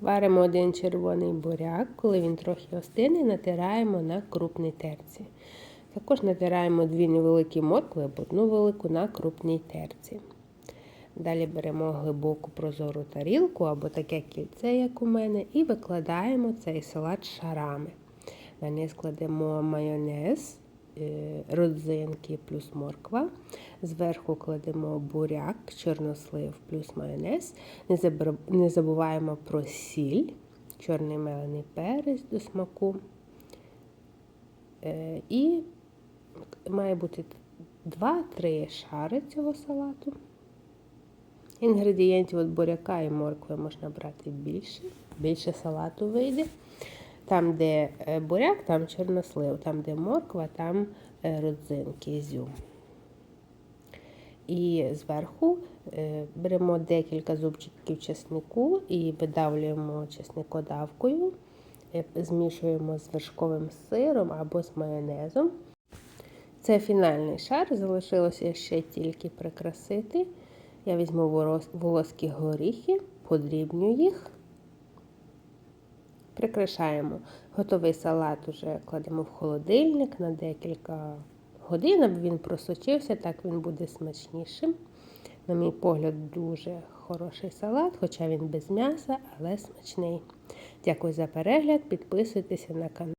Варимо один червоний буряк. Коли він трохи остине, натираємо на крупній терці. Також натираємо дві невеликі моркви або одну велику на крупній терці. Далі беремо глибоку прозору тарілку або таке кільце, як у мене, і викладаємо цей салат шарами. На низ кладемо майонез, родзинки плюс морква. Зверху кладемо буряк, чорнослив плюс майонез. Не забуваємо про сіль, чорний мелений перець до смаку. Е, І має бути 2-3 шари цього салату. Інгредієнтів від буряка і моркви можна брати більше, більше салату вийде. Там, де е, буряк, там чорнослив, там, де морква, там е, родзинки, ізюм. І зверху е, беремо декілька зубчиків чеснику і видавлюємо чесникодавкою, змішуємо з вершковим сиром або з майонезом. Це фінальний шар, залишилося ще тільки прикрасити. Я візьму волоські горіхи, подрібню їх, прикрашаємо. Готовий салат уже кладемо в холодильник на декілька годин, аби він просочився, так він буде смачнішим. На мій погляд, дуже хороший салат, хоча він без м'яса, але смачний. Дякую за перегляд, підписуйтеся на канал.